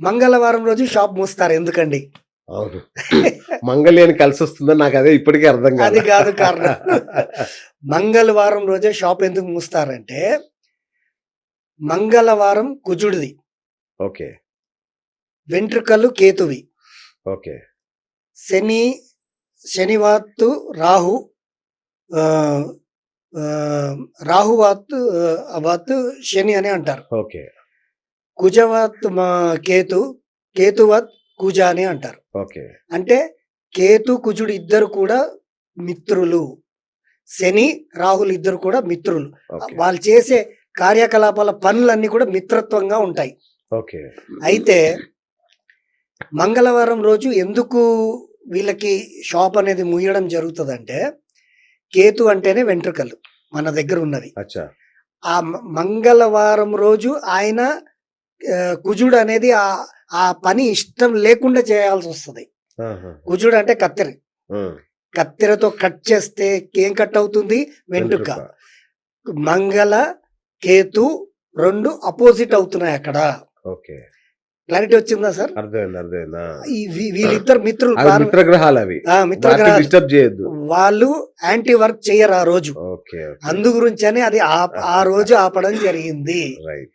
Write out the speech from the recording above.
మంగళవారం రోజు షాప్ మూస్తారు ఎందుకండి? అవును. మంగళ్యాన్ని కలిసి వస్తుందని నాకు అదే ఇప్పటికీ అర్థం అది కాదు కాదు కారణం. మంగళవారం రోజే షాప్ ఎందుకు మూస్తారంటే మంగళవారం కుజుడిది. ఓకే. వెంట్రుకలు కేతువి. ఓకే. శని శనివాత్తు రాహు రాహువాత్తు వాత్తు శని అని అంటారు. ఓకే. కుజవాత్ మా కేతు కేతువత్ కుజ అని అంటారు. ఓకే. అంటే కేతు కుజుడు ఇద్దరు కూడా మిత్రులు. శని రాహుల్ ఇద్దరు కూడా మిత్రులు. వాళ్ళు చేసే కార్యకలాపాల పనులన్నీ కూడా మిత్రత్వంగా ఉంటాయి. ఓకే. అయితే మంగళవారం రోజు ఎందుకు వీళ్ళకి షాప్ అనేది ముయ్యడం జరుగుతుందంటే కేతు అంటేనే వెంట్రుకలు మన దగ్గర అచ్చా. ఆ మంగళవారం రోజు ఆయన కుజుడు అనేది ఆ ఆ పని ఇష్టం లేకుండా చేయాల్సి వస్తుంది. కుజుడు అంటే కత్తెర. కత్తెరతో కట్ చేస్తే ఏం కట్ అవుతుంది? వెంట్రుక. మంగళ కేతు రెండు అపోజిట్ అవుతున్నాయి అక్కడ. ఓకే. క్లారిటీ వచ్చిందా సార్? అర్థమైంది అర్థమైంది. వీళ్ళిద్దరు మిత్రులు మిత్రగ్రహాలు అవి. ఆ, మిత్రగ్రహాలు. డిస్టర్బ్ చేయొద్దు. వాళ్ళు యాంటీ వర్క్ చేయరు ఆ రోజు. అందు గురించి అని అది ఆ ఆ రోజు ఆపడం జరిగింది. రైట్.